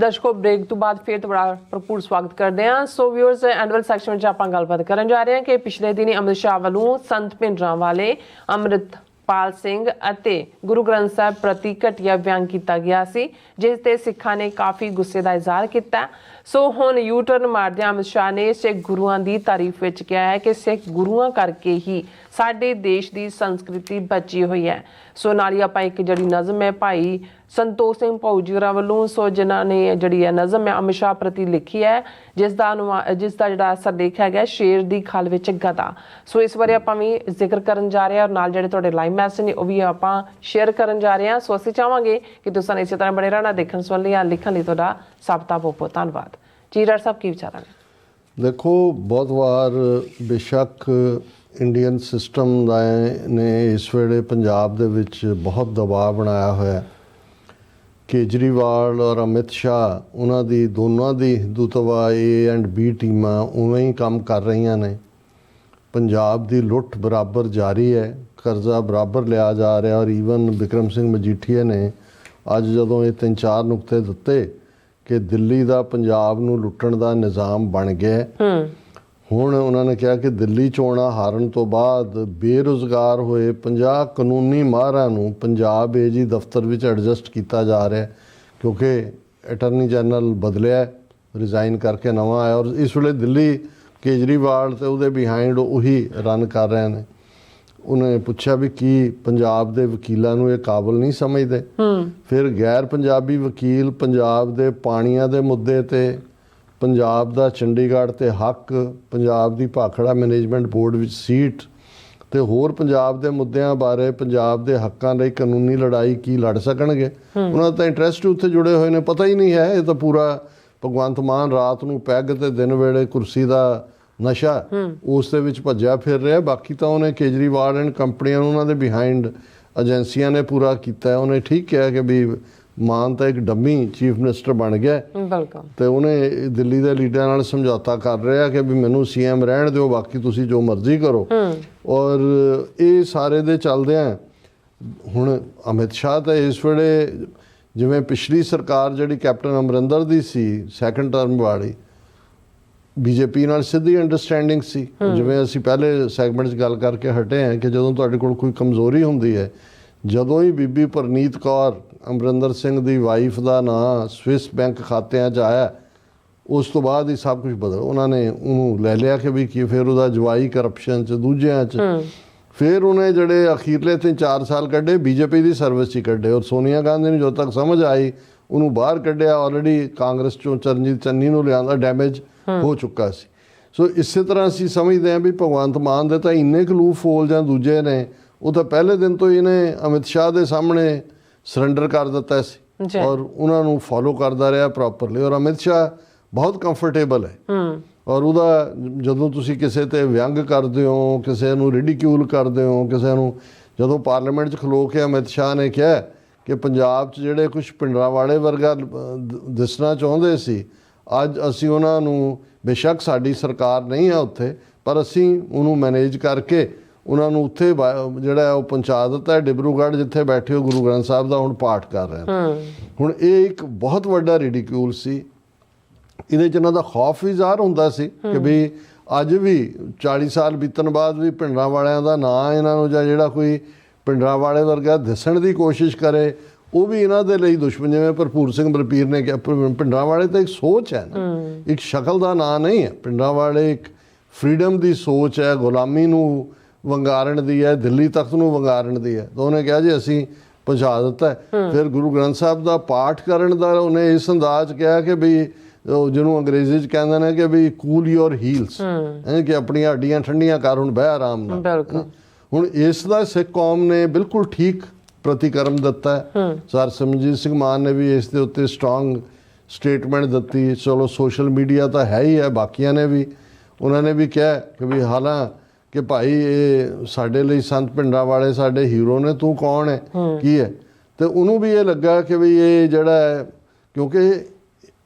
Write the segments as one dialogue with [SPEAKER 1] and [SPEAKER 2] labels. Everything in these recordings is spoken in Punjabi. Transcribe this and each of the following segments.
[SPEAKER 1] ਦਰਸ਼ਕੋ ਬ੍ਰੇਕ ਤੋਂ ਬਾਅਦ ਫੇਰ ਤੁਹਾਡਾ ਭਰਪੂਰ ਸਵਾਗਤ ਕਰਦੇ ਹਾਂ। ਸੋ ਵਿਊਅਰਸ ਐਨੂਅਲ ਸੈਕਸ਼ਨ ਵਿੱਚ ਆਪਾਂ ਗੱਲਬਾਤ ਕਰਨ ਜਾ ਰਹੇ ਹਾਂ ਕਿ ਪਿਛਲੇ ਦਿਨੀ ਅੰਮ੍ਰਿਤ ਸ਼ਾਹ ਵੱਲੋਂ ਸੰਤ ਭਿੰਡਰਾਂ ਵਾਲੇ ਅੰਮ੍ਰਿਤਪਾਲ ਸਿੰਘ ਅਤੇ ਗੁਰੂ ਗ੍ਰੰਥ ਸਾਹਿਬ ਪ੍ਰਤੀ ਘਟੀਆ ਵਿਅੰਗ ਕੀਤਾ ਗਿਆ ਸੀ, ਜਿਸ ਤੇ ਸਿੱਖਾਂ ਨੇ ਕਾਫੀ ਗੁੱਸੇ ਦਾ ਇਜ਼ਹਾਰ ਕੀਤਾ। ਸੋ ਹੁਣ ਯੂ ਟਰਨ ਮਾਰਦਿਆਂ ਅਮਿਤ ਸ਼ਾਹ ਨੇ ਸਿੱਖ ਗੁਰੂਆਂ ਦੀ ਤਾਰੀਫ ਵਿੱਚ ਕਿਹਾ ਹੈ ਕਿ ਸਿੱਖ ਗੁਰੂਆਂ ਕਰਕੇ ਹੀ ਸਾਡੇ ਦੇਸ਼ ਦੀ ਸੰਸਕ੍ਰਿਤੀ ਬਚੀ ਹੋਈ ਹੈ। ਸੋ ਨਾਲ ਹੀ ਆਪਾਂ ਇੱਕ ਜਿਹੜੀ ਨਜ਼ਮ ਹੈ ਭਾਈ ਸੰਤੋਖ ਸਿੰਘ ਪੌਜੀਰਾ ਵੱਲੋਂ। ਸੋ ਜਿਨ੍ਹਾਂ ਨੇ ਜਿਹੜੀ ਹੈ ਨਜ਼ਮ ਹੈ, ਅਮਿਤ ਸ਼ਾਹ ਪ੍ਰਤੀ ਲਿਖੀ ਹੈ, ਜਿਸ ਦਾ ਅਨੁਮਾ- ਜਿਸ ਦਾ ਜਿਹੜਾ ਅਸਰ ਦੇਖਿਆ ਗਿਆ ਸ਼ੇਰ ਦੀ ਖਾਲ ਵਿੱਚ ਗਦਾ ਸੋ ਇਸ ਬਾਰੇ ਆਪਾਂ ਵੀ ਜ਼ਿਕਰ ਕਰਨ ਜਾ ਰਹੇ ਹਾਂ ਔਰ ਨਾਲ ਜਿਹੜੇ ਤੁਹਾਡੇ ਲਾਈਵ ਮੈਸੇਜ ਨੇ, ਉਹ ਵੀ ਆਪਾਂ ਸ਼ੇਅਰ ਕਰਨ ਜਾ ਰਹੇ ਹਾਂ। ਸੋ ਅਸੀਂ ਚਾਹਾਂਗੇ ਕਿ ਤੁਸੀਂ ਸਾਨੂੰ ਇਸੇ ਤਰ੍ਹਾਂ ਬੜੇ ਰਹਿਣਾ, ਦੇਖਣ ਸੁਣ ਲਈ ਜਾਂ ਲਿਖਣ ਲਈ ਤੁਹਾਡਾ ਸਭ ਦਾ ਬਹੁਤ ਬਹੁਤ ਧੰਨਵਾਦ। ਜੀ ਡਾਕਟਰ ਸਾਹਿਬ, ਕੀ ਵਿਚਾਰਾਂ ਨੇ
[SPEAKER 2] ਦੇਖੋ, ਬਹੁਤ ਵਾਰ ਬੇਸ਼ੱਕ ਇੰਡੀਅਨ ਸਿਸਟਮ ਦਾ ਨੇ ਇਸ ਵੇਲੇ ਪੰਜਾਬ ਦੇ ਵਿੱਚ ਬਹੁਤ ਦਬਾਅ ਬਣਾਇਆ ਹੋਇਆ ਕੇਜਰੀਵਾਲ ਔਰ ਅਮਿਤ ਸ਼ਾਹ, ਉਹਨਾਂ ਦੀ ਦੋਨਾਂ ਦੀ ਹਿੰਦੂਤਵਾ ਏ ਐਂਡ ਬੀ ਟੀਮਾਂ ਉਵੇਂ ਹੀ ਕੰਮ ਕਰ ਰਹੀਆਂ ਨੇ ਪੰਜਾਬ ਦੀ ਲੁੱਟ ਬਰਾਬਰ ਜਾਰੀ ਹੈ, ਕਰਜ਼ਾ ਬਰਾਬਰ ਲਿਆ ਜਾ ਰਿਹਾ ਔਰ ਈਵਨ ਵਿਕਰਮ ਸਿੰਘ ਮਜੀਠੀਆ ਨੇ ਅੱਜ ਜਦੋਂ ਇਹ ਤਿੰਨ ਚਾਰ ਨੁਕਤੇ ਦਿੱਤੇ ਕਿ ਦਿੱਲੀ ਦਾ ਪੰਜਾਬ ਨੂੰ ਲੁੱਟਣ ਦਾ ਨਿਜ਼ਾਮ ਬਣ ਗਿਆ ਹੈ। ਹੁਣ ਉਹਨਾਂ ਨੇ ਕਿਹਾ ਕਿ ਦਿੱਲੀ ਚੋਣਾਂ ਹਾਰਨ ਤੋਂ ਬਾਅਦ ਬੇਰੁਜ਼ਗਾਰ ਹੋਏ 50 ਕਾਨੂੰਨੀ ਮਾਹਰਾਂ ਨੂੰ ਪੰਜਾਬ ਏਜੀ ਦਫ਼ਤਰ ਵਿੱਚ ਐਡਜਸਟ ਕੀਤਾ ਜਾ ਰਿਹਾ ਹੈ ਕਿਉਂਕਿ ਅਟਾਰਨੀ ਜਨਰਲ ਬਦਲਿਆ ਰਿਜ਼ਾਈਨ ਕਰਕੇ ਨਵਾਂ ਆਇਆ ਔਰ ਇਸ ਵੇਲੇ ਦਿੱਲੀ ਕੇਜਰੀਵਾਲ ਤੇ ਉਹਦੇ ਬਿਹਾਈਂਡ ਉਹੀ ਰਨ ਕਰ ਰਹੇ ਨੇ। ਉਹਨੇ ਪੁੱਛਿਆ ਵੀ ਕੀ ਪੰਜਾਬ ਦੇ ਵਕੀਲਾਂ ਨੂੰ ਇਹ ਕਾਬਲ ਨਹੀਂ ਸਮਝਦੇ? ਫਿਰ ਗੈਰ ਪੰਜਾਬੀ ਵਕੀਲ ਪੰਜਾਬ ਦੇ ਪਾਣੀਆਂ ਦੇ ਮੁੱਦੇ ਤੇ ਪੰਜਾਬ ਦਾ ਚੰਡੀਗੜ੍ਹ ਤੇ ਹੱਕ ਪੰਜਾਬ ਦੀ ਭਾਖੜਾ ਮੈਨੇਜਮੈਂਟ ਬੋਰਡ ਵਿੱਚ ਸੀਟ ਤੇ ਹੋਰ ਪੰਜਾਬ ਦੇ ਮੁੱਦਿਆਂ ਬਾਰੇ ਪੰਜਾਬ ਦੇ ਹੱਕਾਂ ਲਈ ਕਾਨੂੰਨੀ ਲੜਾਈ ਕੀ ਲੜ ਸਕਣਗੇ? ਉਹਨਾਂ ਦਾ ਤਾਂ ਇੰਟਰਸਟ ਉੱਥੇ ਜੁੜੇ ਹੋਏ ਨੇ ਪਤਾ ਹੀ ਨਹੀਂ ਹੈ। ਇਹ ਤਾਂ ਪੂਰਾ ਭਗਵੰਤ ਮਾਨ ਰਾਤ ਨੂੰ ਪੈਗ ਤੇ ਦਿਨ ਵੇਲੇ ਕੁਰਸੀ ਦਾ ਨਸ਼ਾ ਉਸ ਦੇ ਵਿੱਚ ਭੱਜਿਆ ਫਿਰ ਰਿਹਾ। ਬਾਕੀ ਤਾਂ ਉਹਨੇ ਕੇਜਰੀਵਾਲ ਐਂਡ ਕੰਪਨੀਆਂ ਨੂੰ ਉਹਨਾਂ ਦੇ ਬਿਹਾਈਂਡ ਏਜੰਸੀਆਂ ਨੇ ਪੂਰਾ ਕੀਤਾ। ਉਹਨੇ ਠੀਕ ਕਿਹਾ ਕਿ ਵੀ ਮਾਨ ਤਾਂ ਇੱਕ ਡੰਮੀ ਚੀਫ ਮਿਨਿਸਟਰ ਬਣ ਗਿਆ
[SPEAKER 1] ਵੈਲਕਮ
[SPEAKER 2] ਤੇ ਉਹਨੇ ਦਿੱਲੀ ਦੇ ਲੀਡਰਾਂ ਨਾਲ ਸਮਝੌਤਾ ਕਰ ਰਿਹਾ ਕਿ ਵੀ ਮੈਨੂੰ ਸੀਐਮ ਰਹਿਣ ਦਿਓ ਬਾਕੀ ਤੁਸੀਂ ਜੋ ਮਰਜ਼ੀ ਕਰੋ। ਔਰ ਇਹ ਸਾਰੇ ਦੇ ਚੱਲਦੇ ਆ ਹੁਣ ਅਮਿਤ ਸ਼ਾਹ ਤਾਂ ਇਸ ਵੇਲੇ ਜਿਵੇਂ ਪਿਛਲੀ ਸਰਕਾਰ ਜਿਹੜੀ ਕੈਪਟਨ ਅਮਰਿੰਦਰ ਦੀ ਸੀ ਸੈਕੰਡ ਟਰਮ ਵਾਲੀ ਬੀਜੇਪੀ ਨਾਲ ਸਿੱਧੀ ਅੰਡਰਸਟੈਂਡਿੰਗ ਸੀ। ਜਿਵੇਂ ਅਸੀਂ ਪਹਿਲੇ ਸੈਗਮੈਂਟ 'ਚ ਗੱਲ ਕਰਕੇ ਹਟੇ ਹਾਂ ਕਿ ਜਦੋਂ ਤੁਹਾਡੇ ਕੋਲ ਕੋਈ ਕਮਜ਼ੋਰੀ ਹੁੰਦੀ ਹੈ ਜਦੋਂ ਹੀ ਬੀਬੀ ਪਰਨੀਤ ਕੌਰ ਅਮਰਿੰਦਰ ਸਿੰਘ ਦੀ ਵਾਈਫ ਦਾ ਨਾਂ ਸਵਿਸ ਬੈਂਕ ਖਾਤਿਆਂ 'ਚ ਆਇਆ। ਉਸ ਤੋਂ ਬਾਅਦ ਹੀ ਸਭ ਕੁਝ ਬਦਲ ਉਹਨਾਂ ਨੇ ਉਹਨੂੰ ਲੈ ਲਿਆ ਕਿ ਵੀ ਕੀ ਫਿਰ ਉਹਦਾ ਜਵਾਈ ਕਰਪਸ਼ਨ 'ਚ ਦੂਜਿਆਂ 'ਚ। ਫਿਰ ਉਹਨੇ ਜਿਹੜੇ ਅਖੀਰਲੇ ਤਿੰਨ ਚਾਰ ਸਾਲ ਕੱਢੇ ਬੀਜੇਪੀ ਦੀ ਸਰਵਿਸ 'ਚ ਕੱਢੇ ਔਰ ਸੋਨੀਆ ਗਾਂਧੀ ਨੂੰ ਜਦੋਂ ਤੱਕ ਸਮਝ ਆਈ ਉਹਨੂੰ ਬਾਹਰ ਕੱਢਿਆ। ਆਲਰੇਡੀ ਕਾਂਗਰਸ ਚੋਂ ਚਰਨਜੀਤ ਚੰਨੀ ਨੂੰ ਲਿਆਂਦਾ ਡੈਮੇਜ ਹੋ। ਚੁੱਕਾ ਸੀ। ਸੋ ਇਸੇ ਤਰ੍ਹਾਂ ਅਸੀਂ ਸਮਝਦੇ ਹਾਂ ਵੀ ਭਗਵੰਤ ਮਾਨ ਦੇ ਤਾਂ ਇੰਨੇ ਕੁ ਲੂਪ ਫੋਲ ਜਾਂ ਦੂਜੇ ਨੇ ਉਹ ਤਾਂ ਪਹਿਲੇ ਦਿਨ ਤੋਂ ਹੀ ਇਹਨੇ ਅਮਿਤ ਸ਼ਾਹ ਦੇ ਸਾਹਮਣੇ ਸਰੈਂਡਰ ਕਰ ਦਿੱਤਾ ਸੀ। ਔਰ ਉਹਨਾਂ ਨੂੰ ਫੋਲੋ ਕਰਦਾ ਰਿਹਾ ਪ੍ਰੋਪਰਲੀ ਔਰ ਅਮਿਤ ਸ਼ਾਹ ਬਹੁਤ ਕੰਫਰਟੇਬਲ ਹੈ।
[SPEAKER 1] ਹੂੰ।
[SPEAKER 2] ਔਰ ਉਹਦਾ ਜਦੋਂ ਤੁਸੀਂ ਕਿਸੇ ਤੇ ਵਿਅੰਗ ਕਰਦੇ ਹੋ ਕਿਸੇ ਨੂੰ ਰਿਡੀਕਿਊਲ ਕਰਦੇ ਹੋ ਕਿਸੇ ਨੂੰ ਜਦੋਂ ਪਾਰਲੀਮੈਂਟ 'ਚ ਖਲੋ ਕੇ ਅਮਿਤ ਸ਼ਾਹ ਨੇ ਕਿਹਾ ਕਿ ਪੰਜਾਬ 'ਚ ਜਿਹੜੇ ਕੁਝ ਪਿੰਡਰਾਂ ਵਾਲੇ ਵਰਗਾ ਦਿਸਣਾ ਚਾਹੁੰਦੇ ਸੀ ਅੱਜ ਅਸੀਂ ਉਹਨਾਂ ਨੂੰ ਬੇਸ਼ੱਕ ਸਾਡੀ ਸਰਕਾਰ ਨਹੀਂ ਹੈ ਉੱਥੇ ਪਰ ਅਸੀਂ ਉਹਨੂੰ ਮੈਨੇਜ ਕਰਕੇ ਉਹਨਾਂ ਨੂੰ ਉੱਥੇ ਜਿਹੜਾ ਉਹ ਪਹੁੰਚਾ ਦਿੱਤਾ ਹੈ ਡਿਬਰੂਗੜ੍ਹ ਜਿੱਥੇ ਬੈਠੇ ਹੋ ਗੁਰੂ ਗ੍ਰੰਥ ਸਾਹਿਬ ਦਾ ਹੁਣ ਪਾਠ ਕਰ ਰਹੇ ਨੇ। ਹੁਣ ਇਹ ਇੱਕ ਬਹੁਤ ਵੱਡਾ ਰਿਡੀਕਿਊਲ ਸੀ। ਇਹਦੇ ਚ ਇਹਨਾਂ ਦਾ ਖੌਫ ਵੀ ਜ਼ਾਹਰ ਹੁੰਦਾ ਸੀ ਕਿ ਵੀ ਅੱਜ ਵੀ 40 ਸਾਲ ਬੀਤਣ ਬਾਅਦ ਵੀ ਪਿੰਡਰਾਂ ਵਾਲਿਆਂ ਦਾ ਨਾਂ ਇਹਨਾਂ ਨੂੰ ਜਾਂ ਜਿਹੜਾ ਕੋਈ ਪਿੰਡਰਾਂ ਵਾਲੇ ਵਰਗਾ ਦਿਸਣ ਦੀ ਕੋਸ਼ਿਸ਼ ਕਰੇ ਉਹ ਵੀ ਇਹਨਾਂ ਦੇ ਲਈ ਦੁਸ਼ਮਣ। ਜਿਵੇਂ ਭਰਪੂਰ ਸਿੰਘ ਬਲਪੀਰ ਨੇ ਕਿਹਾ ਪਿੰ- ਪਿੰਡਰਾਂ ਵਾਲੇ ਤਾਂ ਇੱਕ ਸੋਚ ਹੈ ਨਾ। ਇੱਕ ਸ਼ਕਲ ਦਾ ਨਾਂ ਨਹੀਂ ਹੈ। ਪਿੰਡਰਾਂ ਵਾਲੇ ਇੱਕ ਫਰੀडम ਦੀ ਸੋਚ ਹੈ ਗੁਲਾਮੀ ਨੂੰ ਵੰਗਾਰਨ ਦੀ ਹੈ ਦਿੱਲੀ ਤਖਤ ਨੂੰ ਵੰਗਾਰਨ ਦੀ ਹੈ। ਤਾਂ ਉਹਨੇ ਕਿਹਾ ਜੀ ਅਸੀਂ ਪਹੁੰਚਾ ਦਿੱਤਾ। ਫਿਰ ਗੁਰੂ ਗ੍ਰੰਥ ਸਾਹਿਬ ਦਾ ਪਾਠ ਕਰਨ ਦਾ ਉਹਨੇ ਇਸ ਅੰਦਾਜ਼ ਕਿਹਾ ਕਿ ਵੀ ਜਿਹਨੂੰ ਅੰਗਰੇਜ਼ੀ ਚ ਕਹਿੰਦੇ ਨੇ ਕਿ ਵੀ ਕੂਲ ਯੋਰ ਹੀਲਸ ਹੈ। ਕਿ ਆਪਣੀਆਂ ਹੱਡੀਆਂ ਠੰਡੀਆਂ ਕਰ ਹੁਣ ਬਹਿ ਆਰਾਮ ਨਾਲ।
[SPEAKER 1] ਬਿਲਕੁਲ।
[SPEAKER 2] ਹੁਣ ਇਸ ਦਾ ਸਿੱਖ ਕੌਮ ਨੇ ਬਿਲਕੁਲ ਠੀਕ ਪ੍ਰਤੀਕਰਮ ਦਿੱਤਾ ਸਰ ਸਿਮਰਜੀਤ ਸਿੰਘ ਮਾਨ ਨੇ ਵੀ ਇਸ ਦੇ ਉੱਤੇ ਸਟਰੋਂਗ ਸਟੇਟਮੈਂਟ ਦਿੱਤੀ। ਚਲੋ ਸੋਸ਼ਲ ਮੀਡੀਆ ਤਾਂ ਹੈ ਹੀ ਹੈ ਬਾਕੀਆਂ ਨੇ ਵੀ। ਉਹਨਾਂ ਨੇ ਵੀ ਕਿਹਾ ਕਿ ਵੀ ਹਾਲਾਂ ਕਿ ਭਾਈ ਇਹ ਸਾਡੇ ਲਈ ਸੰਤ ਪਿੰਡਾਂ ਵਾਲੇ ਸਾਡੇ ਹੀਰੋ ਨੇ ਤੂੰ ਕੌਣ ਹੈ? ਕੀ ਹੈ? ਤੇ ਉਹਨੂੰ ਵੀ ਇਹ ਲੱਗਾ ਕਿ ਵੀ ਇਹ ਜਿਹੜਾ ਹੈ ਕਿਉਂਕਿ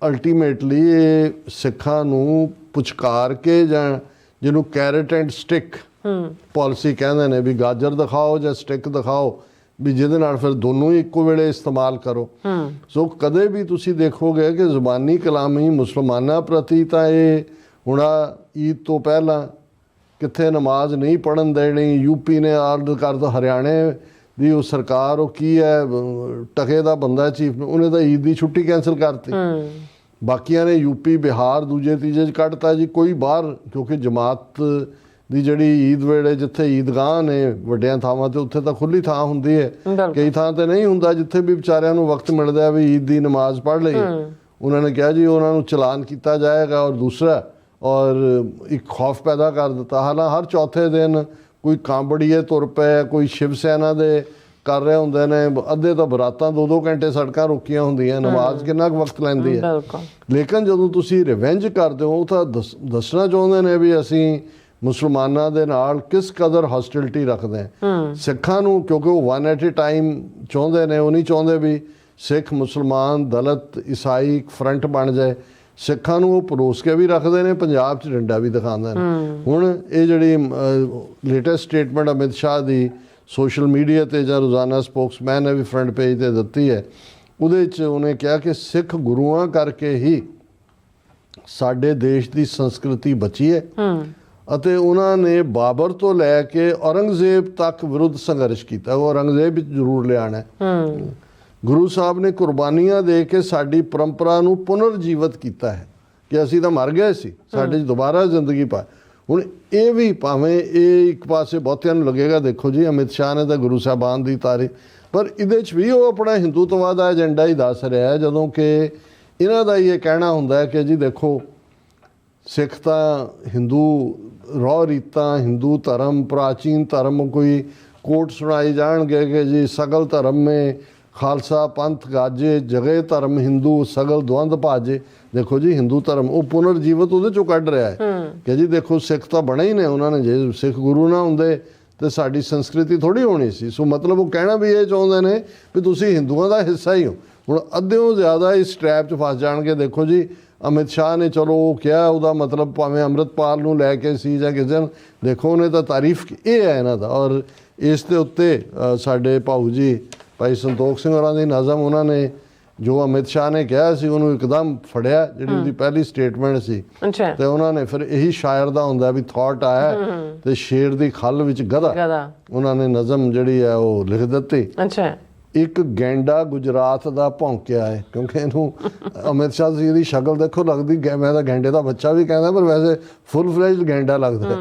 [SPEAKER 2] ਅਲਟੀਮੇਟਲੀ ਇਹ ਸਿੱਖਾਂ ਨੂੰ ਪੁਚਕਾਰ ਕੇ ਜਾਂ ਜਿਹਨੂੰ ਕੈਰਟ ਐਂਡ ਸਟਿਕ
[SPEAKER 1] ਹੂੰ।
[SPEAKER 2] ਪਾਲਿਸੀ ਕਹਿੰਦੇ ਨੇ ਵੀ ਗਾਜਰ ਦਿਖਾਓ ਜਾਂ ਸਟਿਕ ਦਿਖਾਓ ਵੀ ਜਿਹਦੇ ਨਾਲ ਫਿਰ ਦੋਨੋਂ ਹੀ ਇੱਕੋ ਵੇਲੇ ਇਸਤੇਮਾਲ ਕਰੋ।
[SPEAKER 1] ਹੂੰ।
[SPEAKER 2] ਸੋ ਕਦੇ ਵੀ ਤੁਸੀਂ ਦੇਖੋਗੇ ਕਿ ਜ਼ੁਬਾਨੀ ਕਲਾਮੀ ਮੁਸਲਮਾਨਾਂ ਪ੍ਰਤੀ ਤਾਂ ਇਹ ਹੁਣਾ ਈਦ ਤੋਂ ਪਹਿਲਾਂ ਕਿੱਥੇ ਨਮਾਜ਼ ਨਹੀਂ ਪੜਨ ਦੇਣੀ ਯੂਪੀ ਨੇ ਆਰਡਰ ਕਰ ਦਿੱਤਾ ਹਰਿਆਣੇ ਦੀ ਉਹ ਸਰਕਾਰ ਉਹ ਕੀ ਹੈ ਟਕੇ ਦਾ ਬੰਦਾ ਚੀਫ ਉਹਨੇ ਤਾਂ ਈਦ ਦੀ ਛੁੱਟੀ ਕੈਨਸਲ ਕਰਤੀ। ਬਾਕੀਆਂ ਨੇ ਯੂਪੀ ਬਿਹਾਰ ਦੂਜੇ ਤੀਜੇ ਚ ਕੱਢਤਾ ਜੀ ਕੋਈ ਬਾਹਰ ਕਿਉਂਕਿ ਜਮਾਤ ਦੀ ਜਿਹੜੀ ਈਦ ਵੇਲੇ ਜਿੱਥੇ ਈਦਗਾਹ ਨੇ ਵੱਡਿਆਂ ਥਾਵਾਂ ਤੇ ਉੱਥੇ ਤਾਂ ਖੁੱਲੀ ਥਾਂ ਹੁੰਦੀ ਹੈ। ਕਈ ਥਾਂ ਤੇ ਨਹੀਂ ਹੁੰਦਾ ਜਿੱਥੇ ਵੀ ਵਿਚਾਰਿਆਂ ਨੂੰ ਵਕਤ ਮਿਲਦਾ ਹੈ ਵੀ ਈਦ ਦੀ ਨਮਾਜ਼ ਪੜ੍ਹ ਲਈ ਉਹਨਾਂ ਨੇ ਕਿਹਾ ਜੀ ਉਹਨਾਂ ਨੂੰ ਚਲਾਨ ਕੀਤਾ ਜਾਏਗਾ। ਔਰ ਦੂਸਰਾ ਔਰ ਇੱਕ ਖੌਫ ਪੈਦਾ ਕਰ ਦਿੱਤਾ। ਹਾਲਾਂ ਹਰ ਚੌਥੇ ਦਿਨ ਕੋਈ ਕਾਂਬੜੀਏ ਤੁਰ ਪਏ ਕੋਈ ਸ਼ਿਵ ਸੈਨਾ ਦੇ ਕਰ ਰਹੇ ਹੁੰਦੇ ਨੇ। ਅੱਧੇ ਤਾਂ ਬਰਾਤਾਂ ਦੋ ਦੋ ਘੰਟੇ ਸੜਕਾਂ ਰੁਕੀਆਂ ਹੁੰਦੀਆਂ ਨਮਾਜ਼ ਕਿੰਨਾ ਕੁ ਵਕਤ ਲੈਂਦੀ ਹੈ।
[SPEAKER 1] ਬਿਲਕੁਲ।
[SPEAKER 2] ਲੇਕਿਨ ਜਦੋਂ ਤੁਸੀਂ ਰਿਵੈਂਜ ਕਰਦੇ ਹੋ ਉਹ ਤਾਂ ਦੱਸ- ਦੱਸਣਾ ਚਾਹੁੰਦੇ ਨੇ ਵੀ ਅਸੀਂ ਮੁਸਲਮਾਨਾਂ ਦੇ ਨਾਲ ਕਿਸ ਕਦਰ ਹੌਸਟਿਲਿਟੀ ਰੱਖਦੇ ਹਾਂ। ਸਿੱਖਾਂ ਨੂੰ ਕਿਉਂਕਿ ਉਹ ਵਨ ਐਟ ਅ ਟਾਈਮ ਚਾਹੁੰਦੇ ਨੇ ਉਹ ਨਹੀਂ ਚਾਹੁੰਦੇ ਵੀ ਸਿੱਖ ਮੁਸਲਮਾਨ ਦਲਿਤ ਈਸਾਈ ਫਰੰਟ ਬਣ ਜਾਏ। ਸਿੱਖਾਂ ਨੂੰ ਉਹ ਪਰੋਸ ਕੇ ਵੀ ਰੱਖਦੇ ਨੇ ਪੰਜਾਬ 'ਚ ਡੰਡਾ ਵੀ ਦਿਖਾਉਂਦੇ ਨੇ। ਹੁਣ ਇਹ ਜਿਹੜੀ ਲੇਟੈਸਟ ਸਟੇਟਮੈਂਟ ਅਮਿਤ ਸ਼ਾਹ ਦੀ ਸੋਸ਼ਲ ਮੀਡੀਆ ਤੇ ਜਾਂ ਰੋਜ਼ਾਨਾ ਸਪੋਕਸਮੈਨ ਨੇ ਵੀ ਫਰੰਟ ਪੇਜ ਤੇ ਦਿੱਤੀ ਹੈ ਉਹਦੇ 'ਚ ਉਹਨੇ ਕਿਹਾ ਕਿ ਸਿੱਖ ਗੁਰੂਆਂ ਕਰਕੇ ਹੀ ਸਾਡੇ ਦੇਸ਼ ਦੀ ਸੰਸਕ੍ਰਿਤੀ ਬਚੀ ਹੈ। ਅਤੇ ਉਹਨਾਂ ਨੇ ਬਾਬਰ ਤੋਂ ਲੈ ਕੇ ਔਰੰਗਜ਼ੇਬ ਤੱਕ ਵਿਰੁੱਧ ਸੰਘਰਸ਼ ਕੀਤਾ ਉਹ ਔਰੰਗਜ਼ੇਬ ਵਿੱਚ ਜ਼ਰੂਰ ਲਿਆਣਾ ਹੂੰ। ਗੁਰੂ ਸਾਹਿਬ ਨੇ ਕੁਰਬਾਨੀਆਂ ਦੇ ਕੇ ਸਾਡੀ ਪਰੰਪਰਾ ਨੂੰ ਪੁਨਰ ਜੀਵਤ ਕੀਤਾ ਹੈ ਕਿ ਅਸੀਂ ਤਾਂ ਮਰ ਗਏ ਸੀ, ਸਾਡੇ 'ਚ ਦੁਬਾਰਾ ਜ਼ਿੰਦਗੀ ਪਾ ਹੁਣ ਇਹ ਵੀ ਭਾਵੇਂ ਇਹ ਇੱਕ ਪਾਸੇ ਬਹੁਤਿਆਂ ਨੂੰ ਲੱਗੇਗਾ, ਦੇਖੋ ਜੀ, ਅਮਿਤ ਸ਼ਾਹ ਨੇ ਤਾਂ ਗੁਰੂ ਸਾਹਿਬਾਨ ਦੀ ਤਾਰੀਫ ਪਰ ਇਹਦੇ 'ਚ ਵੀ ਉਹ ਆਪਣਾ ਹਿੰਦੂਤਵਾ ਦਾ ਏਜੰਡਾ ਹੀ ਦੱਸ ਰਿਹਾ ਹੈ, ਜਦੋਂ ਕਿ ਇਹਨਾਂ ਦਾ ਹੀ ਇਹ ਕਹਿਣਾ ਹੁੰਦਾ ਕਿ ਜੀ ਦੇਖੋ, ਸਿੱਖ ਤਾਂ ਹਿੰਦੂ ਰੋ ਰੀਤਾਂ, ਹਿੰਦੂ ਧਰਮ, ਪ੍ਰਾਚੀਨ ਧਰਮ ਕੋਈ ਕੋਟ ਸੁਣਾਏ ਜਾਣਗੇ ਕਿ ਜੀ ਸਗਲ ਧਰਮ ਮੇ ਖਾਲਸਾ ਪੰਥ ਗਾਜੇ ਜਗੇ ਧਰਮ ਹਿੰਦੂ ਸਗਲ ਦਵੰਦ ਭਾਜੇ। ਦੇਖੋ ਜੀ ਹਿੰਦੂ ਧਰਮ ਉਹ ਪੁਨਰ ਜੀਵਤ ਉਹਦੇ ਚੋਂ ਕੱਢ ਰਿਹਾ ਹੈ। ਕਿ ਜੀ ਦੇਖੋ ਸਿੱਖ ਤਾਂ ਬਣੇ ਹੀ ਨੇ ਉਹਨਾਂ ਨੇ ਜੇ ਸਿੱਖ ਗੁਰੂ ਨਾ ਹੁੰਦੇ ਤੇ ਸਾਡੀ ਸੰਸਕ੍ਰਿਤੀ ਥੋੜੀ ਹੋਣੀ ਸੀ। ਸੋ ਮਤਲਬ ਉਹ ਕਹਿਣਾ ਵੀ ਇਹ ਚਾਹੁੰਦੇ ਨੇ ਵੀ ਤੁਸੀਂ ਹਿੰਦੂਆਂ ਦਾ ਹਿੱਸਾ ਹੀ ਹੋ। ਹੁਣ ਅੱਧਿਓਂ ਜ਼ਿਆਦਾ ਇਸ ਟ੍ਰੈਪ 'ਚ ਫਸ ਜਾਣਗੇ। ਦੇਖੋ ਜੀ ਅਮਿਤ ਸ਼ਾਹ ਨੇ ਚਲੋ ਉਹ ਕਿਹਾ ਉਹਦਾ ਮਤਲਬ ਭਾਵੇਂ ਅੰਮ੍ਰਿਤਪਾਲ ਨੂੰ ਲੈ ਕੇ ਸੀ ਜਾਂ ਕਿਸੇ ਨੂੰ ਦੇਖੋ ਉਹਨੇ ਤਾਂ ਤਾਰੀਫ ਇਹ ਹੈ ਇਹਨਾਂ ਦਾ। ਔਰ ਇਸ ਦੇ ਉੱਤੇ ਸਾਡੇ ਭਾਊ ਜੀ ਭਾਈ ਸੰਤੋਖ ਸਿੰਘ ਹੋਰਾਂ ਦੀ ਨਜ਼ਮ ਉਹਨਾਂ ਨੇ ਜੋ ਅਮਿਤ ਸ਼ਾਹ ਨੇ ਕਿਹਾ ਸੀ ਉਹਨੂੰ ਇੱਕਦਮ ਫੜਿਆ ਜਿਹੜੀ ਉਹਦੀ ਪਹਿਲੀ ਸਟੇਟਮੈਂਟ ਸੀ। ਤੇ ਉਹਨਾਂ ਨੇ ਫਿਰ ਇਹੀ ਸ਼ਾਇਰ ਦਾ ਹੁੰਦਾ ਵੀ ਥਾਟ ਆਇਆ ਤੇ ਸ਼ੇਰ ਦੀ ਖੱਲ ਵਿੱਚ ਗਧਾ।
[SPEAKER 1] ਗਦਾ
[SPEAKER 2] ਉਹਨਾਂ ਨੇ ਨਜ਼ਮ ਜਿਹੜੀ ਹੈ ਉਹ ਲਿਖ ਦਿੱਤੀ।
[SPEAKER 1] ਅੱਛਾ।
[SPEAKER 2] ਇੱਕ ਗੈਂਡਾ ਗੁਜਰਾਤ ਦਾ ਭੌਂਕਿਆ ਹੈ ਕਿਉਂਕਿ ਇਹਨੂੰ ਅਮਿਤ ਸ਼ਾਹ ਜੀ ਦੀ ਸ਼ਕਲ ਦੇਖੋ ਲੱਗਦੀ ਮੈਂ ਤਾਂ ਗੈਂਡੇ ਦਾ ਬੱਚਾ ਵੀ ਕਹਿੰਦਾ ਪਰ ਵੈਸੇ ਫੁੱਲ ਫਲੈਜਡ ਗੈਂਡਾ ਲੱਗਦਾ।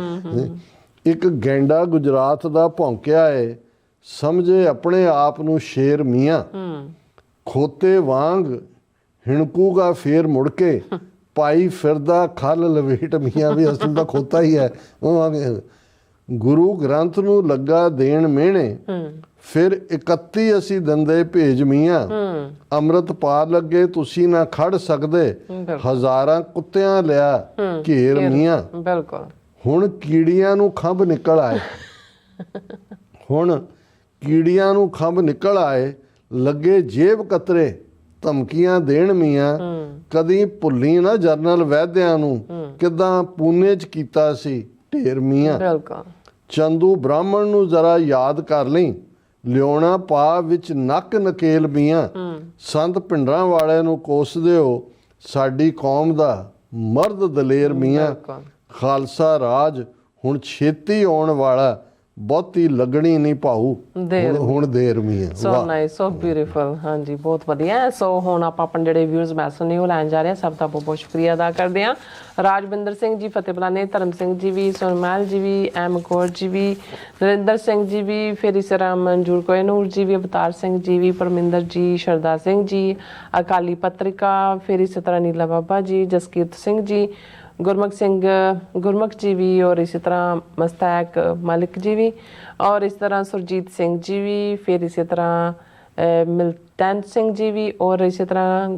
[SPEAKER 2] ਇੱਕ ਗੈਂਡਾ ਗੁਜਰਾਤ ਦਾ ਭੌਂਕਿਆ ਹੈ ਸਮਝੇ ਆਪਣੇ ਆਪ ਨੂੰ ਸ਼ੇਰ ਮੀਆਂ। ਖੋਤੇ ਵਾਂਗ ਹਿਣਕੂਗਾ ਫੇਰ ਮੁੜ ਕੇ। ਪਾਈ ਫਿਰਦਾ ਖਲ ਲਵੇਟ ਮੀਆਂ ਵੀ ਅਸਲ ਦਾ ਖੋਤਾ ਹੀ ਹੈ। ਉਹ ਗੁਰੂ ਗ੍ਰੰਥ ਨੂੰ ਲੱਗਾ ਦੇਣ ਮਿਹਣੇ। ਫਿਰ 31 ਅਸੀਂ ਦੰਦੇ ਭੇਜ ਮੀਆਂ। ਅੰਮ੍ਰਿਤ ਪਾਰ ਲੱਗੇ ਤੁਸੀਂ ਨਾ ਖੜ ਸਕਦੇ। ਹਜ਼ਾਰਾਂ ਕੁੱਤਿਆਂ ਲਿਆ ਘੇਰ। ਮੀਆਂ।
[SPEAKER 1] ਬਿਲਕੁਲ।
[SPEAKER 2] ਹੁਣ ਕੀੜੀਆਂ ਨੂੰ ਖੰਭ ਨਿਕਲ ਆਏ। ਹੁਣ ਕੀੜੀਆਂ ਨੂੰ ਖੰਭ ਨਿਕਲ ਆਏ ਲੱਗੇ ਜੇਬ ਕਤਰੇ ਧਮਕੀਆਂ ਦੇਣ ਮੀਆਂ ਕਦੀ ਭੁੱਲੀ ਨਾ ਜਰਨਲ ਵੈਦਿਆਂ ਨੂੰ ਕਿਦਾਂ ਪੂਨੇ ਚ ਕੀਤਾ ਸੀ ਢੇਰ ਮੀਆਂ। ਚੰਦੂ ਬ੍ਰਾਹਮਣ ਨੂੰ ਜ਼ਰਾ ਯਾਦ ਕਰ ਲਈ ਲਿਉਣਾ ਪਾ ਵਿੱਚ ਨੱਕ ਨਕੇਲ ਮੀਆਂ। ਸੰਤ ਪਿੰਡਰਾਂ ਵਾਲੇ ਨੂੰ ਕੋਸਦੇ ਹੋ ਸਾਡੀ ਕੌਮ ਦਾ ਮਰਦ ਦਲੇਰ ਮੀਆਂ। ਖਾਲਸਾ ਰਾਜ ਹੁਣ ਛੇਤੀ ਆਉਣ ਵਾਲਾ ਬਹੁਤੀ ਲੱਗਣੀ ਨਹੀਂ
[SPEAKER 1] ਦੇਰ
[SPEAKER 2] ਹੁਣ- ਦੇਰ ਮੀਆਂ
[SPEAKER 1] ਸੋ ਨਾਈਸ ਸੋ ਬਿਊਟੀਫੁਲ ਹਾਂਜੀ ਬਹੁਤ ਵਧੀਆ। ਹੈ। ਸੋ ਹੁਣ ਆਪਾਂ ਆਪਣੇ ਜਿਹੜੇ ਵਿਊਜ਼ ਮੈਸੇਜ ਨੇ ਉਹ ਲੈਣ ਜਾ ਰਹੇ ਹਾਂ। ਸਭ ਦਾ ਬਹੁਤ ਬਹੁਤ ਸ਼ੁਕਰੀਆ ਅਦਾ ਕਰਦੇ ਹਾਂ। ਰਾਜਵਿੰਦਰ ਸਿੰਘ ਜੀ ਫਤਿਹ ਬਲਾਨੇ ਧਰਮ ਸਿੰਘ ਜੀ ਵੀ ਸੋਨਮੈਲ ਜੀ ਵੀ ਐਮ ਕੌਰ ਜੀ ਵੀ ਨਰਿੰਦਰ ਸਿੰਘ ਜੀ ਵੀ ਫੇਰੀ ਸਰਾਮ ਮਨਜੂਰ ਕੋਇਨੂਰ ਜੀ ਵੀ ਅਵਤਾਰ ਸਿੰਘ ਜੀ ਵੀ ਪਰਮਿੰਦਰ ਜੀ ਸ਼ਰਦਾ ਸਿੰਘ ਜੀ ਅਕਾਲੀ ਪੱਤਰਿਕਾ ਫੇਰੀ ਸਤਰਾ ਨੀਲਾ ਬਾਬਾ ਜੀ ਜਸਕੀਰਤ ਸਿੰਘ ਜੀ ਗੁਰਮੁਖ ਸਿੰਘ ਗੁਰਮੁਖ ਜੀ ਵੀ ਔਰ ਇਸੇ ਤਰ੍ਹਾਂ ਮਸਤਾਕ ਮਲਿਕ ਜੀ ਵੀ ਔਰ ਇਸ ਤਰ੍ਹਾਂ ਸੁਰਜੀਤ ਸਿੰਘ ਜੀ ਵੀ ਫਿਰ ਇਸੇ ਤਰ੍ਹਾਂ ਮਿਲਟਨ ਸਿੰਘ ਜੀ ਵੀ ਔਰ ਇਸੇ ਤਰ੍ਹਾਂ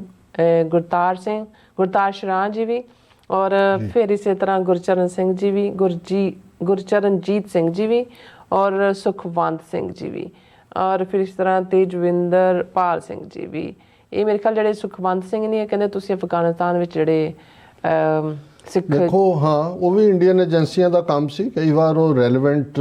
[SPEAKER 1] ਗੁਰਤਾਰ ਸਿੰਘ ਗੁਰਤਾਰ ਸ਼ਰਾਂ ਜੀ ਵੀ ਔਰ ਫਿਰ ਇਸੇ ਤਰ੍ਹਾਂ ਗੁਰਚਰਨ ਸਿੰਘ ਜੀ ਵੀ ਗੁਰਜੀ ਗੁਰਚਰਨਜੀਤ ਸਿੰਘ ਜੀ ਵੀ ਔਰ ਸੁਖਵੰਤ ਸਿੰਘ ਜੀ ਵੀ ਔਰ ਫਿਰ ਇਸ ਤਰ੍ਹਾਂ ਤੇਜਵਿੰਦਰ ਪਾਲ ਸਿੰਘ ਜੀ ਵੀ। ਇਹ ਮੇਰੇ ਖਿਆਲ ਜਿਹੜੇ ਸੁਖਵੰਤ ਸਿੰਘ ਨੇ ਇਹ ਕਹਿੰਦੇ ਤੁਸੀਂ ਅਫਗਾਨਿਸਤਾਨ ਵਿੱਚ ਜਿਹੜੇ ਸਿੱਖ
[SPEAKER 2] ਦੇਖੋ ਹਾਂ ਉਹ ਵੀ ਇੰਡੀਅਨ ਏਜੰਸੀਆਂ ਦਾ ਕੰਮ ਸੀ। ਕਈ ਵਾਰ ਉਹ ਰੈਲੇਵੈਂਟ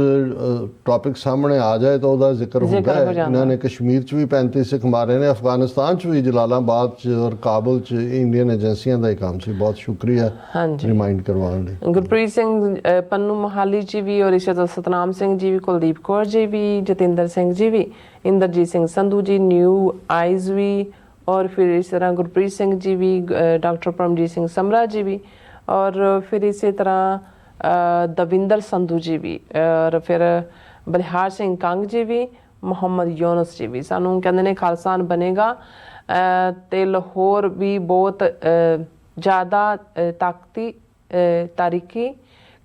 [SPEAKER 2] ਟੌਪਿਕ ਸਾਹਮਣੇ ਆ ਜਾਏ ਤਾਂ ਉਹਦਾ ਜ਼ਿਕਰ ਹੁੰਦਾ
[SPEAKER 1] ਹੋ।
[SPEAKER 2] ਇਹਨਾਂ ਨੇ ਕਸ਼ਮੀਰ 'ਚ ਵੀ 35 ਸਿੱਖ ਮਾਰੇ ਨੇ ਅਫਗਾਨਿਸਤਾਨ 'ਚ ਵੀ ਜਲਾਲਾਬਾਦ 'ਚ ਔਰ ਕਾਬਲ 'ਚ ਇੰਡੀਅਨ ਏਜੰਸੀਆਂ ਦਾ ਹੀ ਕੰਮ ਸੀ। ਬਹੁਤ ਸ਼ੁਕਰੀਆ
[SPEAKER 1] ਹਾਂਜੀ।
[SPEAKER 2] ਰਿਮਾਈਂਡ ਕਰਵਾਉਣ ਲਈ।
[SPEAKER 1] ਗੁਰਪ੍ਰੀਤ ਸਿੰਘ ਪੰਨੂ ਮਹਾਲੀ ਜੀ ਵੀ ਔਰ ਇਸੇ ਤਰ੍ਹਾਂ ਸਤਨਾਮ ਸਿੰਘ ਜੀ ਵੀ ਕੁਲਦੀਪ ਕੌਰ ਜੀ ਵੀ ਜਤਿੰਦਰ ਸਿੰਘ ਜੀ ਵੀ ਇੰਦਰਜੀਤ ਸਿੰਘ ਸੰਧੂ ਜੀ ਨਿਊ ਆਈਜ਼ ਵੀ ਔਰ ਫਿਰ ਇਸ ਤਰ੍ਹਾਂ ਗੁਰਪ੍ਰੀਤ ਸਿੰਘ ਜੀ ਵੀ ਡਾਕਟਰ ਪਰਮਜੀਤ ਸਿੰਘ ਸਮਰਾ ਜੀ ਵੀ ਔਰ ਫਿਰ ਇਸੇ ਤਰ੍ਹਾਂ ਦਵਿੰਦਰ ਸੰਧੂ ਜੀ ਵੀ ਔਰ ਫਿਰ ਬਲਿਹਾਰ ਸਿੰਘ ਕੰਗ ਜੀ ਵੀ ਮੁਹੰਮਦ ਯੂਨਸ ਜੀ ਵੀ। ਸਾਨੂੰ ਕਹਿੰਦੇ ਨੇ ਖਾਲਸਾਨ ਬਣੇਗਾ ਅ, ਤੇ ਲਾਹੌਰ ਵੀ ਬਹੁਤ ਜ਼ਿਆਦਾ ਤਾਕਤੀ ਤਾਰੀਕੀ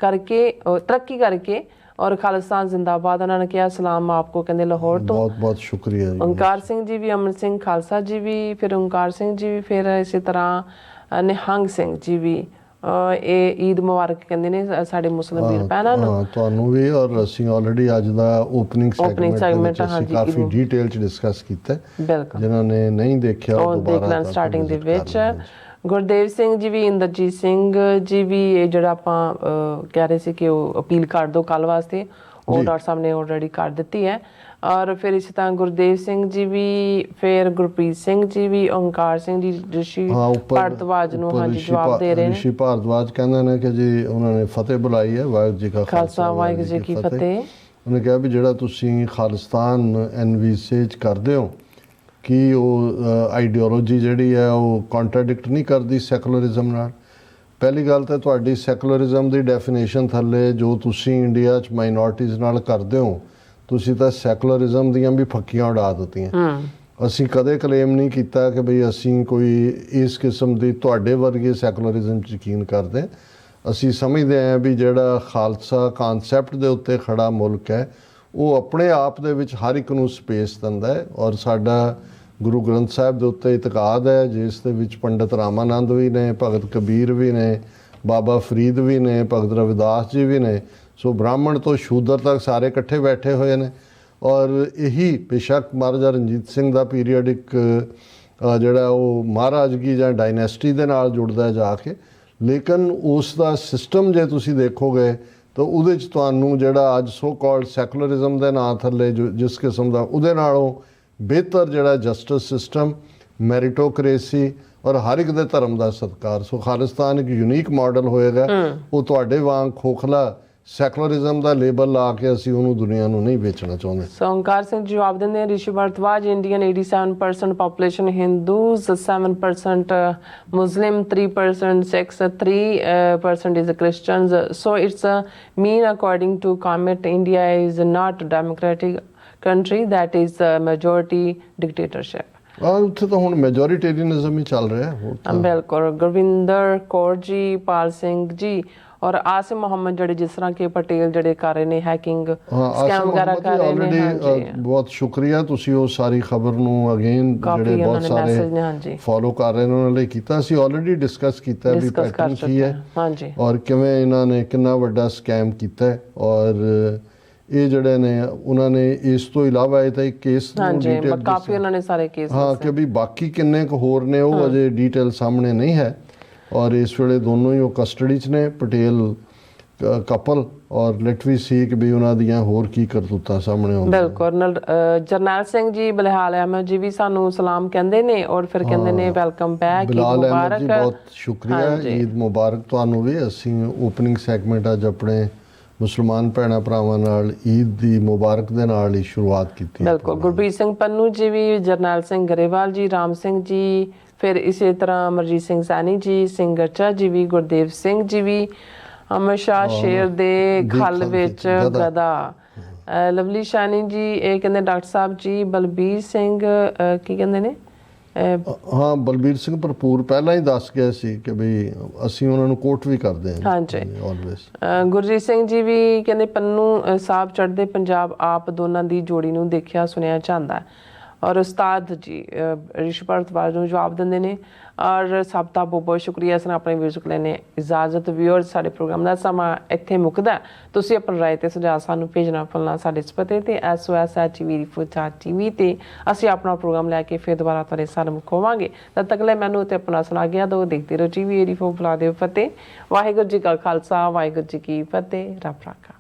[SPEAKER 1] ਕਰਕੇ ਅ, ਤਰੱਕੀ ਕਰਕੇ ਔਰ ਖਾਲਿਸਤਾਨ ਜ਼ਿੰਦਾਬਾਦ ਉਹਨਾਂ ਨੇ ਕਿਹਾ ਸਲਾਮ ਆਪਕੋ ਕਹਿੰਦੇ ਲਾਹੌਰ ਤੋਂ।
[SPEAKER 2] ਬਹੁਤ ਬਹੁਤ ਸ਼ੁਕਰੀਆ ਜੀ।
[SPEAKER 1] ਓਂਕਾਰ ਸਿੰਘ ਜੀ ਵੀ ਅਮਨ ਸਿੰਘ ਖਾਲਸਾ ਜੀ ਵੀ ਫਿਰ ਓਂਕਾਰ ਸਿੰਘ ਜੀ ਵੀ ਫਿਰ ਇਸੇ ਤਰ੍ਹਾਂ ਨਿਹੰਗ ਸਿੰਘ ਜੀ ਵੀ ਇਹ ਈਦ ਮੁਬਾਰਕ ਕਹਿੰਦੇ ਨੇ ਸਾਡੇ ਮੁਸਲਮਾਨ ਵੀਰ ਭੈਣਾਂ ਨੂੰ।
[SPEAKER 2] ਹਾਂ ਤੁਹਾਨੂੰ ਵੀ ਔਰ ਅਸੀਂ ਆਲਰੇਡੀ ਅੱਜ ਦਾ ਓਪਨਿੰਗ ਸੈਗਮੈਂਟ ਅਸੀਂ
[SPEAKER 1] ਹਾਂਜੀ,
[SPEAKER 2] ਕਾਫੀ ਡਿਟੇਲ 'ਚ ਡਿਸਕਸ ਕੀਤਾ। ਹੈ। ਜਿਨ੍ਹਾਂ ਨੇ ਨਹੀਂ ਦੇਖਿਆ
[SPEAKER 1] ਉਹ
[SPEAKER 2] ਦੁਬਾਰਾ
[SPEAKER 1] ਸਟਾਰਟਿੰਗ ਦੇ ਵਿੱਚ। ਗੁਰਦੇਵ ਸਿੰਘ ਜੀ ਵੀ ਇੰਦਰਜੀਤ ਸਿੰਘ ਜੀ ਵੀ ਇਹ ਜਿਹੜਾ ਆਪਾਂ ਕਹਿ ਰਹੇ ਸੀ ਕਿ ਉਹ ਅਪੀਲ ਕਰ ਦਿਓ ਕੱਲ ਵਾਸਤੇ ਉਹ। ਡਾਕਟਰ ਸਾਹਿਬ ਨੇ ਆਲਰੇਡੀ ਕਰ ਦਿੱਤੀ ਹੈ। ਔਰ ਫਿਰ ਇਸੇ ਤਰ੍ਹਾਂ ਗੁਰਦੇਵ ਸਿੰਘ ਜੀ ਵੀ ਫਿਰ ਗੁਰਪ੍ਰੀਤ ਸਿੰਘ ਜੀ ਵੀ ਓਂਕਾਰ ਸਿੰਘ ਜੀ ਰਿਸ਼ੀ ਭਾਰਤਵਾਜ ਨੂੰ ਹਾਂਜੀ ਜਵਾਬ ਦੇ ਰਹੇ ਨੇ।
[SPEAKER 2] ਰਿਸ਼ੀ ਭਾਰਦਵਾਜ ਕਹਿੰਦੇ ਨੇ ਕਿ ਜੀ ਉਹਨਾਂ ਨੇ ਫਤਿਹ ਬੁਲਾਈ ਹੈ ਵਾਹਿਗੁਰੂ ਜੀ ਕਾ
[SPEAKER 1] ਖਾਲਸਾ ਵਾਹਿਗੁਰੂ ਜੀ ਕੀ ਫਤਿਹ।
[SPEAKER 2] ਉਹਨੇ ਕਿਹਾ ਵੀ ਜਿਹੜਾ ਤੁਸੀਂ ਖਾਲਿਸਤਾਨ ਐਨਵੀਸੇਜ ਕਰਦੇ ਹੋ ਕਿ ਉਹ ਆਈਡੀਓਲੋਜੀ ਜਿਹੜੀ ਹੈ ਉਹ ਕੰਟਰਡਿਕਟ ਨਹੀਂ ਕਰਦੀ ਸੈਕੂਲਰਿਜ਼ਮ ਨਾਲ? ਪਹਿਲੀ ਗੱਲ ਤਾਂ ਤੁਹਾਡੀ ਸੈਕੂਲਰਿਜ਼ਮ ਦੀ ਡੈਫੀਨੇਸ਼ਨ ਥੱਲੇ ਜੋ ਤੁਸੀਂ ਇੰਡੀਆ 'ਚ ਮਾਈਨੋਰਟੀਜ਼ ਨਾਲ ਕਰਦੇ ਹੋ ਤੁਸੀਂ ਤਾਂ ਸੈਕੂਲਰਿਜ਼ਮ ਦੀਆਂ ਵੀ ਫੱਕੀਆਂ ਉਡਾ ਦਿੱਤੀਆਂ।
[SPEAKER 1] ਹੂੰ।
[SPEAKER 2] ਅਸੀਂ ਕਦੇ ਕਲੇਮ ਨਹੀਂ ਕੀਤਾ ਕਿ ਭਈ ਅਸੀਂ ਕੋਈ ਇਸ ਕਿਸਮ ਦੀ ਤੁਹਾਡੇ ਵਰਗੇ ਸੈਕੂਲਰਿਜ਼ਮ 'ਚ ਯਕੀਨ ਕਰਦੇ। ਅਸੀਂ ਸਮਝਦੇ ਹਾਂ ਵੀ ਜਿਹੜਾ ਖਾਲਸਾ ਕਨਸੈਪਟ ਦੇ ਉੱਤੇ ਖੜਾ ਮੁਲਕ ਹੈ ਉਹ ਆਪਣੇ ਆਪ ਦੇ ਵਿੱਚ ਹਰ ਇੱਕ ਨੂੰ ਸਪੇਸ ਦਿੰਦਾ ਹੈ ਔਰ ਸਾਡਾ ਗੁਰੂ ਗ੍ਰੰਥ ਸਾਹਿਬ ਦੇ ਉੱਤੇ ਇਤਕਾਦ ਹੈ, ਜਿਸ ਦੇ ਵਿੱਚ ਪੰਡਤ ਰਾਮਾਨੰਦ ਵੀ ਨੇ, ਭਗਤ ਕਬੀਰ ਵੀ ਨੇ, ਬਾਬਾ ਫਰੀਦ ਵੀ ਨੇ, ਭਗਤ ਰਵਿਦਾਸ ਜੀ ਵੀ ਨੇ। ਸੋ ਬ੍ਰਾਹਮਣ ਤੋਂ ਸ਼ੂਦਰ ਤੱਕ ਸਾਰੇ ਇਕੱਠੇ ਬੈਠੇ ਹੋਏ ਨੇ। ਔਰ ਇਹੀ ਬੇਸ਼ੱਕ ਮਹਾਰਾਜਾ ਰਣਜੀਤ ਸਿੰਘ ਦਾ ਪੀਰੀਅਡ ਇੱਕ ਜਿਹੜਾ ਉਹ ਮਹਾਰਾਜਗੀ ਜਾਂ ਡਾਇਨੈਸਟੀ ਦੇ ਨਾਲ ਜੁੜਦਾ ਜਾ ਕੇ। ਲੇਕਿਨ ਉਸ ਦਾ ਸਿਸਟਮ ਜੇ ਤੁਸੀਂ ਦੇਖੋਗੇ, ਤਾਂ ਉਹਦੇ ਚ ਤੁਹਾਨੂੰ ਜਿਹੜਾ ਅੱਜ ਸੋ ਕਾਲਡ ਸੈਕੂਲਰਿਜ਼ਮ ਦੇ ਨਾਂ ਥੱਲੇ, ਜੋ- ਜਿਸ ਕਿਸਮ ਦਾ, ਉਹਦੇ ਨਾਲੋਂ ਬਿਹਤਰ ਜਿਹੜਾ ਜਸਟਿਸ ਸਿਸਟਮ ਮੈਰਿਟੋਕ੍ਰੇਸੀ ਔਰ ਹਰ ਇੱਕ ਦੇ ਧਰਮ ਦਾ ਸਤਿਕਾਰ। ਸੋ ਖਾਲਿਸਤਾਨ ਇੱਕ ਯੂਨੀਕ ਮਾਡਲ ਹੋਏਗਾ। ਉਹ ਤੁਹਾਡੇ ਵਾਂਗ ਖੋਖਲਾ ਸੈਕੂਲਰਿਜ਼ਮ ਦਾ ਲੇਬਲ ਲਾ ਕੇ ਅਸੀਂ ਉਹਨੂੰ ਦੁਨੀਆ ਨੂੰ ਨਹੀਂ ਵੇਚਣਾ ਚਾਹੁੰਦੇ।
[SPEAKER 1] ਸੋ ਓਂਕਾਰ ਸਿੰਘ ਜਵਾਬ ਦਿੰਦੇ ਨੇ Rishi Bhardwaj Indian 87% population Hindus 7% Muslim 3% Sikhs 3% is Christians so it's a mean according to Comet India is not democratic that is a majority dictatorship.
[SPEAKER 2] ਆ ਉੱਥੇ ਤਾਂ ਹੁਣ ਮੈਜੋਰਿਟੇਰੀਅਨਿਜ਼ਮ ਹੀ ਚੱਲ ਰਿਹਾ ਹੈ ਹੋਰ ਤਾਂ
[SPEAKER 1] ਬਿਲਕੁਲ ਗੁਰਵਿੰਦਰ ਕੌਰ ਜੀ ਪਾਲ ਸਿੰਘ ਜੀ ਔਰ ਆਸਿਮ ਮੁਹੰਮਦ ਜਿਹੜੇ ਜਿਸ ਤਰ੍ਹਾਂ ਕਿ ਪਟੇਲ ਜਿਹੜੇ ਕਰ ਰਹੇ ਨੇ ਹੈਕਿੰਗ ਸਕੈਮ ਵਗੈਰਾ ਕਰ ਰਹੇ ਨੇ
[SPEAKER 2] ਅ, ਬਹੁਤ ਸ਼ੁਕਰੀਆ ਤੁਸੀਂ ਉਹ ਸਾਰੀ ਖਬਰ ਨੂੰ ਅਗੇਨ ਜਿਹੜੇ ਬਹੁਤ ਸਾਰੇ ਫੋਲੋ ਕਰ ਰਹੇ ਨੇ ਉਹਨਾਂ ਲਈ ਕੀਤਾ। ਸੀ ਆਲਰੇਡੀ ਡਿਸਕਸ ਕੀਤਾ ਵੀ ਪੈਟਰਨ ਕੀ ਹੈ
[SPEAKER 1] ਹਾਂ ਹਾਂਜੀ।
[SPEAKER 2] ਔਰ ਕਿਵੇਂ ਇਹਨਾਂ ਨੇ ਕਿੰਨਾ ਵੱਡਾ ਸਕੈਮ ਕੀਤਾ ਹੈ ਔਰ ਇਹ ਜਿਹੜੇ ਨੇ ਉਹਨਾਂ ਨੇ ਇਸ ਤੋਂ ਇਲਾਵਾ ਇਹ ਤਾਂ ਇੱਕ ਕੇਸ ਨੂੰ
[SPEAKER 1] but ਕਾਫੀ ਉਹਨਾਂ ਨੇ ਸਾਰੇ ਕੇਸ
[SPEAKER 2] ਹਾਂ ਕਿ ਵੀ ਬਾਕੀ ਕਿੰਨੇ ਕੁ ਹੋਰ ਨੇ ਉਹ ਅਜੇ ਡਿਟੇਲ ਸਾਹਮਣੇ ਨਹੀਂ ਹੈ। ਔਰ ਇਸ ਵੇਲੇ ਦੋਨੋਂ ਹੀ ਉਹ ਕਸਟਡੀ 'ਚ ਨੇ ਪਟੇਲ ਕਪਲ ਔਰ ਲੈਟ ਵੀ ਸੀ ਕਿ ਵੀ ਉਹਨਾਂ ਦੀਆਂ ਹੋਰ ਕੀ ਕਰਤੂਤਾਂ ਸਾਹਮਣੇ ਆਉਂਦੀਆਂ।
[SPEAKER 1] ਬਿਲਕੁਲ ਨਲ- ਅਹ ਜਰਨੈਲ ਸਿੰਘ ਜੀ ਬਲਿਹਾਲ ਅਹਿਮਦ ਜੀ ਵੀ ਸਾਨੂੰ ਸਲਾਮ ਕਹਿੰਦੇ ਨੇ ਔਰ ਫਿਰ ਕਹਿੰਦੇ ਨੇ ਵੈਲਕਮ ਬੈਕ ਈਦ ਮੁਬਾਰਕ।
[SPEAKER 2] ਬਹੁਤ ਸ਼ੁਕਰੀਆ। ਈਦ ਮੁਬਾਰਕ ਤੁਹਾਨੂੰ ਵੀ। ਅਸੀਂ ਓਪਨਿੰਗ ਸੈਗਮੈਂਟ ਅੱਜ ਆਪਣੇ ਮੁਸਲਮਾਨ ਭੈਣਾਂ ਭਰਾਵਾਂ ਨਾਲ ਈਦ ਦੀ ਮੁਬਾਰਕ ਦੇ ਨਾਲ ਹੀ ਸ਼ੁਰੂਆਤ ਕੀਤੀ
[SPEAKER 1] ਬਿਲਕੁਲ ਗੁਰਬੀਰ ਸਿੰਘ ਪੰਨੂ ਜੀ ਵੀ ਜਰਨੈਲ ਸਿੰਘ ਗਰੇਵਾਲ ਜੀ ਰਾਮ ਸਿੰਘ ਜੀ ਫਿਰ ਇਸੇ ਤਰ੍ਹਾਂ ਅਮਰਜੀਤ ਸਿੰਘ ਸੈਣੀ ਜੀ ਸਿੰਘ ਗਰਚਾ ਜੀ ਵੀ ਗੁਰਦੇਵ ਸਿੰਘ ਜੀ ਵੀ ਅਮਰ ਸ਼ਾਹ ਸ਼ੇਰ ਦੇ ਖਲ ਵਿੱਚ। ਗਦਾ ਲਵਲੀ ਸ਼ਾਨੀ ਜੀ ਇਹ ਕਹਿੰਦੇ ਡਾਕਟਰ ਸਾਹਿਬ ਜੀ ਬਲਬੀਰ ਸਿੰਘ ਕੀ ਕਹਿੰਦੇ ਨੇ?
[SPEAKER 2] ਹਾਂ ਬਲਬੀਰ ਸਿੰਘ ਭਰਪੂਰ ਪਹਿਲਾਂ ਹੀ ਦੱਸ ਗਿਆ ਸੀ ਕਿ ਵੀ ਅਸੀਂ ਉਹਨਾਂ ਨੂੰ ਕੋਟ ਵੀ ਕਰਦੇ ਹਾਂ
[SPEAKER 1] ਹਾਂਜੀ।
[SPEAKER 2] ਆਲਵੇਸ
[SPEAKER 1] ਗੁਰਜੀਤ ਸਿੰਘ ਜੀ ਵੀ ਕਹਿੰਦੇ ਪੰਨੂ ਸਾਹਿਬ ਚੜ੍ਹਦੇ ਪੰਜਾਬ ਆਪ ਦੋਨਾਂ ਦੀ ਜੋੜੀ ਨੂੰ ਦੇਖਿਆ ਸੁਣਿਆ ਜਾਂਦਾ ਹੈ। ਔਰ ਉਸਤਾਦ ਜੀ ਅਹ, ਰਿਸ਼ੀ ਭਾਰਤਵਾਜ ਨੂੰ ਜਵਾਬ ਦਿੰਦੇ ਨੇ। ਔਰ ਸਭ ਦਾ ਬਹੁਤ ਬਹੁਤ ਸ਼ੁਕਰੀਆ ਸਨ ਆਪਣੇ ਮਿਊਜ਼ਿਕ ਲੈਣੇ ਇਜਾਜ਼ਤ ਵਿਊਅਰਸ ਸਾਡੇ ਪ੍ਰੋਗਰਾਮ ਦਾ ਸਮਾਂ ਇੱਥੇ ਮੁੱਕਦਾ ਤੁਸੀਂ ਆਪਣੀ ਰਾਏ ਤੇ ਸੁਝਾਅ ਸਾਨੂੰ ਭੇਜਣਾ ਭੁੱਲਣਾ ਸਾਡੇ ਇਸ ਪਤੇ ਤੇ sos@tvrefu.tv ਤੇ ਅਸੀਂ ਆਪਣਾ ਪ੍ਰੋਗਰਾਮ ਲੈ ਕੇ ਫਿਰ ਦੁਬਾਰਾ ਤੁਹਾਡੇ ਸਾਹਮਣੇ ਹੋਵਾਂਗੇ ਤਦ ਤੱਕ ਲਈ ਮੈਨੂੰ ਤੇ ਆਪਣਾ ਸੁਣਾ ਗਿਆ ਦੋ ਦੇਖਦੇ ਰਹੋ ਟੀਵੀ 84 ਬੁਲਾ ਦਿਓ ਫਤਿਹ ਵਾਹਿਗੁਰੂ ਜੀ ਕਾ ਖਾਲਸਾ ਵਾਹਿਗੁਰੂ ਜੀ ਕੀ ਫਤਿਹ। ਰੱਬ ਰਾਖਾ।